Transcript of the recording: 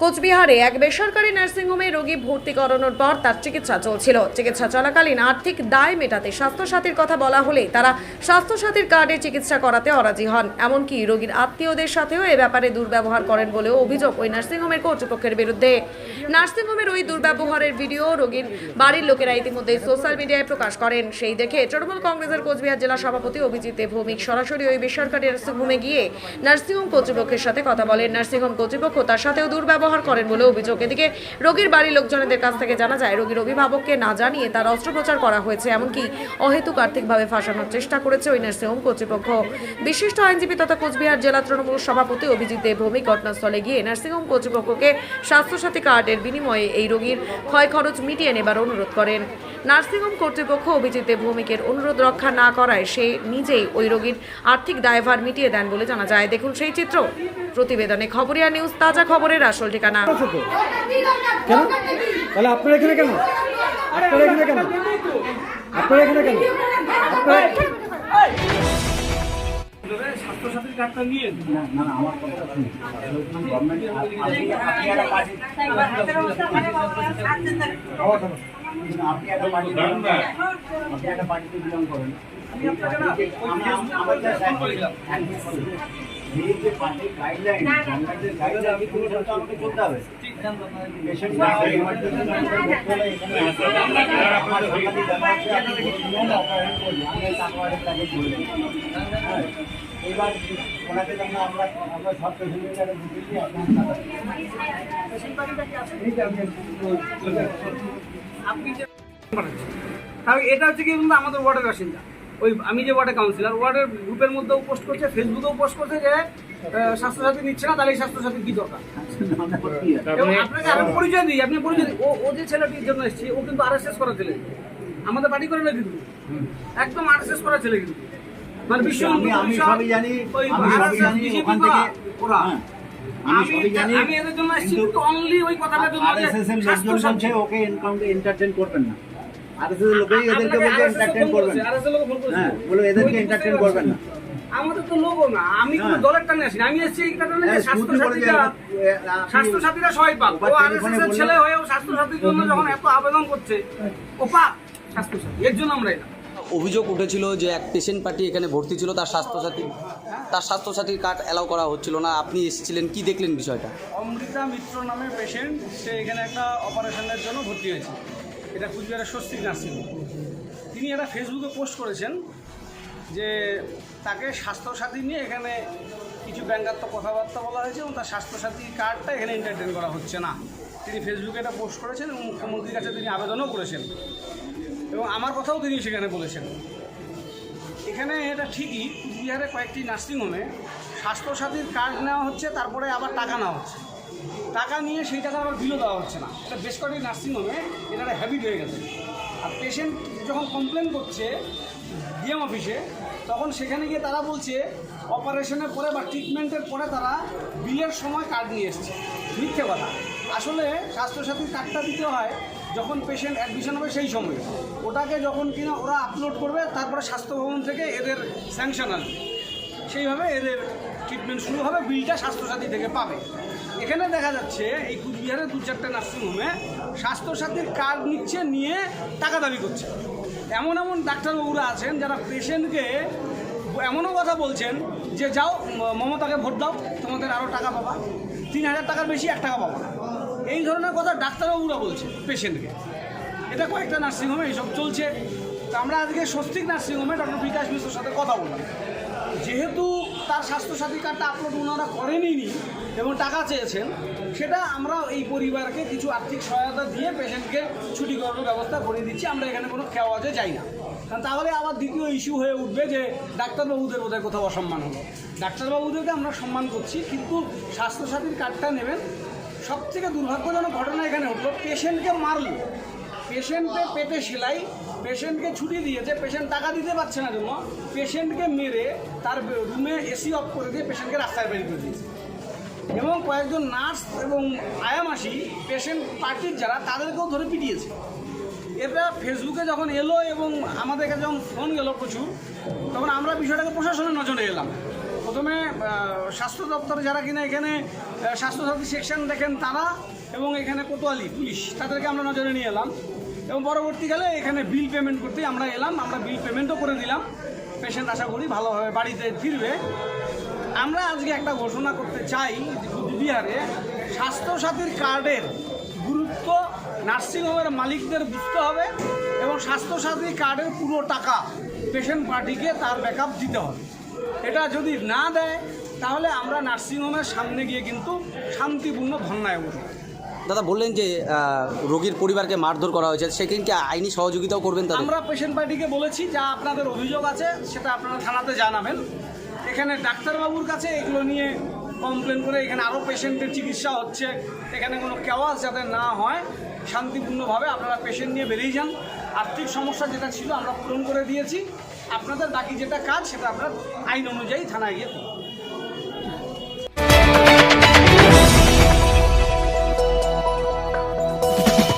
কোচবিহারে এক বেসরকারি নার্সিংহোমে রোগী ভর্তি করানোর পর তার চিকিৎসা চলছিল। চিকিৎসা চলাকালীন আর্থিক দায় মেটাতে স্বাস্থ্যসাথীর কথা বলা হলে তারা স্বাস্থ্যসাথীর কার্ডে চিকিৎসা করাতে অরাজি হন। এমনকি রোগীর আত্মীয়দের সাথেও এ ব্যাপারে দুর্ব্যবহার করেন বলেও অভিযোগ ওই নার্সিংহোমের কর্তৃপক্ষের বিরুদ্ধে। নার্সিংহোমের ওই দুর্ব্যবহারের ভিডিও রোগীর বাড়ির লোকেরা ইতিমধ্যে সোশ্যাল মিডিয়ায় প্রকাশ করেন। সেই দেখে তৃণমূল কংগ্রেসের কোচবিহার জেলা সভাপতি অভিজিৎ ভৌমিক সরাসরি ওই বেসরকারি নার্সিংহোমে গিয়ে নার্সিংহোম কর্তৃপক্ষের সাথে কথা বলেন। নার্সিংহোম কর্তৃপক্ষ তার সাথেও দুর্ব্যবহার করেন বলে অভিযোগ। এদিকে রোগীর বাড়ির লোকজনদের কাছ থেকে জানা যায়, রোগীর অভিভাবককে না জানিয়ে তার অস্ত্রোপচার করা হয়েছে, এমনকি অহেতুক আর্থিকভাবে ফাঁসানোর চেষ্টা করেছে ওই নার্সিং হোম কর্তৃপক্ষ। বিশিষ্ট আইনজীবী তথা কোচবিহার জেলা তৃণমূল সভাপতি অভিজিৎ দেব ভৌমিক ঘটনাস্থলে গিয়ে নার্সিংহোম কর্তৃপক্ষকে স্বাস্থ্যসাথী কার্ডের বিনিময়ে এই রোগীর ক্ষয় খরচ মিটিয়ে নেবার অনুরোধ করেন। নার্সিংহোম কর্তৃপক্ষ অভিজিৎ দেব ভৌমিকের অনুরোধ রক্ষা না করায় সে নিজেই ওই রোগীর আর্থিক দায়ভার মিটিয়ে দেন বলে জানা যায়। দেখুন সেই চিত্র। প্রতিবেদনে খবরিয়া নিউজ তাজা খবরের আসল ঠিকানা। আছে তো কেন? তাহলে আপনারা এখানে কেন? আপনারা এখানে কেন? আপনারা এখানে কেন? স্বাস্থ্যসাথীর কার্ডটা নিয়ে না না আমার কথাটা শুনুন গভর্নমেন্ট আপনি আপনি একটা পার্টি আপনি একটা পার্টি আপনি একটা পার্টিতে বিলং করেন আমি এবার ওনাকে আমরা আমরা সব পেশেন্টের কাছে বুঝেছি আপনার এটা হচ্ছে কি বলুন আমাদের ওয়ার্ডের বাসিন্দা। ওই আমি যে ওয়ার্ডের কাউন্সিলর ওয়ার্ডের গ্রুপের মধ্যেও পোস্ট করছে ফেসবুকেও পোস্ট করছে যে স্বাস্থ্যসাথী নিচ্ছে না তাহলে এই স্বাস্থ্যসাথীর কি দরকার? আপনাকে আমি পরিচয় দিই আপনি পরিচয় দিই ও ও যে ছেলেটির জন্য এসেছে ও কিন্তু আর এস এস করা ছেলে। আমাদের পার্টি করে না কিন্তু। একদম আর এস আরএসএস করা ছেলে কিন্তু। মানে আমি আমি সবই জানি আমি সবই জানি ওখান থেকে ওরা। হ্যাঁ, আমি আমি জন্য কিন্তু অনলি ওই কথাটার জন্য আরএসএস এর লোকজন বলছে ওকে এনকাউন্টে এন্টারটেইন করবেন না। আরএসএস এর লোকই এদেরকে বলছে এন্টারটেইন করবেন করেছে, লোক ফোন করেছে। হ্যাঁ বলে এদেরকে এন্টারটেইন করবেন না। আমাদের তো লোগো না। আমি কোনো। দলের টানে আসি আমি এসেছি এই টানে যে স্বাস্থ্য স্মৃতি বলে যে, সাথীরা এ, আপনি- স্বাস্থ্য সাথীরা সবাই পাক। ও আরএসএস এর ছেলে হয়েও স্বাস্থ্য সাথীর জন্য যখন এত আবেদন করছে ও পাক স্বাস্থ্য সাথী। এর জন্য আমরা এটা। অভিযোগ উঠেছিল যে এক পেশেন্ট পার্টি এখানে ভর্তি ছিল, তার স্বাস্থ্যসাথী, তার স্বাস্থ্যসাথীর কার্ড অ্যালাউ করা হচ্ছিল না। আপনি এসেছিলেন, কি দেখলেন বিষয়টা? অমৃতা মিত্র নামের পেশেন্ট সে এখানে একটা অপারেশনের জন্য ভর্তি হয়েছে। এটা কুচবিহারের স্বস্তিক নার্সিং তিনি একটা ফেসবুকে পোস্ট করেছেন যে তাকে স্বাস্থ্যসাথী নিয়ে এখানে কিছু ব্যঙ্গাত্মক কথাবার্তা বলা হয়েছে এবং তার স্বাস্থ্যসাথী কার্ডটা এখানে এন্টারটেন করা হচ্ছে না। তিনি ফেসবুকে এটা পোস্ট করেছেন এবং মুখ্যমন্ত্রীর কাছে তিনি আবেদনও করেছেন। এবং আমার কথাও তিনি সেখানে বলেছেন। এখানে এটা ঠিকই কুচবিহারে কয়েকটি নার্সিংহোমে স্বাস্থ্যসাথীর কার্ড নেওয়া হচ্ছে, তারপরে আবার টাকা নেওয়া হচ্ছে। টাকা নিয়ে সেই টাকা আবার বিলও দেওয়া হচ্ছে না। এটা বেশ কয়েকটি নার্সিংহোমে এটা একটা হ্যাবিট হয়ে গেছে। আর পেশেন্ট যখন কমপ্লেন করছে ডিএম অফিসে তখন সেখানে গিয়ে তারা বলছে অপারেশনের পরে বা ট্রিটমেন্টের পরে তারা বিলের সময় কার্ড নিয়ে এসছে। মিথ্যে কথা। আসলে স্বাস্থ্যসাথীর কার্ডটা দিতে হয় যখন পেশেন্ট অ্যাডমিশন হবে সেই সময়। ওটাকে যখন কিনা ওরা আপলোড করবে, তারপরে স্বাস্থ্য ভবন থেকে এদের স্যাংশন আসবে। সেইভাবে এদের ট্রিটমেন্ট শুরু হবে, বিলটা স্বাস্থ্যসাথী থেকে পাবে। এখানে দেখা যাচ্ছে, এই কুচবিহারের দু চারটে নার্সিংহোমে স্বাস্থ্যসাথীর কার্ড নিচ্ছে, নিয়ে টাকা দাবি করছে। এমন এমন ডাক্তারবাবুরা আছেন যারা পেশেন্টকে এমনও কথা বলছেন যে, যাও মমতাকে ভোট দাও, তোমাদের আরও টাকা পাবা। তিন হাজার টাকার বেশি এক টাকা পাবা এই ধরনের কথা ডাক্তারবাবুরা বলছে পেশেন্টকে। এটা কয়েকটা নার্সিংহোমে এইসব চলছে। তো আমরা আজকে স্বস্তিক নার্সিংহোমে ডক্টর বিকাশ মিশ্রের সাথে কথা বললাম। যেহেতু তার স্বাস্থ্যসাথী কার্ডটা আপলোড ওনারা করেনি এবং টাকা চেয়েছেন, সেটা আমরা এই পরিবারকে কিছু আর্থিক সহায়তা দিয়ে পেশেন্টকে ছুটি করানোর ব্যবস্থা করে দিচ্ছি। আমরা এখানে কোনো খেওয়াজে যাই না। কারণ তাহলে আবার দ্বিতীয় ইস্যু হয়ে উঠবে যে ডাক্তারবাবুদের বোধহয় কোথাও অসম্মান হলো। ডাক্তারবাবুদেরকে আমরা সম্মান করছি, কিন্তু স্বাস্থ্যসাথীর কার্ডটা নেবেন। সব থেকে দুর্ভাগ্যজনক ঘটনা এখানে হলো পেশেন্টকে মারলো। পেশেন্টে পেটে সেলাই, পেশেন্টকে ছুটি দিয়েছে, পেশেন্ট টাকা দিতে পারছে না জন্য, পেশেন্টকে মেরে তার রুমে এসি অফ করে দিয়ে পেশেন্টকে রাস্তায় বের করে দিয়েছে। এবং কয়েকজন নার্স এবং আয়ামাসি পেশেন্ট পার্টির যারা, তাদেরকেও ধরে পিটিয়েছে। এটা ফেসবুকে যখন এলো এবং আমাদের কাছে যখন ফোন গেল প্রচুর, তখন আমরা বিষয়টাকে প্রশাসনের নজরে এলাম। প্রথমে স্বাস্থ্য দপ্তরে যারা কিনা এখানে স্বাস্থ্যসাথী সেকশন দেখেন তারা এবং এখানে কোতোয়ালি পুলিশ, তাদেরকে আমরা নজরে নিয়ে এলাম। এবং পরবর্তীকালে এখানে বিল পেমেন্ট করতে আমরা এলাম, আমরা বিল পেমেন্টও করে দিলাম। পেশেন্ট আশা করি ভালোভাবে বাড়িতে ফিরবে। আমরা আজকে একটা ঘোষণা করতে চাই যে কুচবিহারে স্বাস্থ্যসাথীর কার্ডের গুরুত্ব নার্সিংহোমের মালিকদের বুঝতে হবে এবং স্বাস্থ্যসাথী কার্ডের পুরো টাকা পেশেন্ট পার্টিকে তার ব্যাকআপ দিতে হবে। এটা যদি না দেয়, তাহলে আমরা নার্সিংহোমের সামনে গিয়ে কিন্তু শান্তিপূর্ণ ধর্নায় উঠি দাদা বললেন যে রোগীর পরিবারকে মারধর করা হয়েছে। সেখানে আইনি সহযোগিতাও করবেন আমরা পেশেন্ট পার্টিকে বলেছি, যা আপনাদের অভিযোগ আছে, সেটা আপনারা থানাতে জানাবেন। এখানে ডাক্তারবাবুর কাছে এগুলো নিয়ে কমপ্লেন করে এখানে আরও পেশেন্টের চিকিৎসা হচ্ছে। এখানে কোনো কেওয়াস যাতে না হয়, শান্তিপূর্ণভাবে আপনারা পেশেন্ট নিয়ে বেরিয়ে যান। আর্থিক সমস্যা যেটা ছিল, আমরা পূরণ করে দিয়েছি। আপনাদের বাকি যেটা কাজ, সেটা আপনারা আইন অনুযায়ী থানায় গিয়ে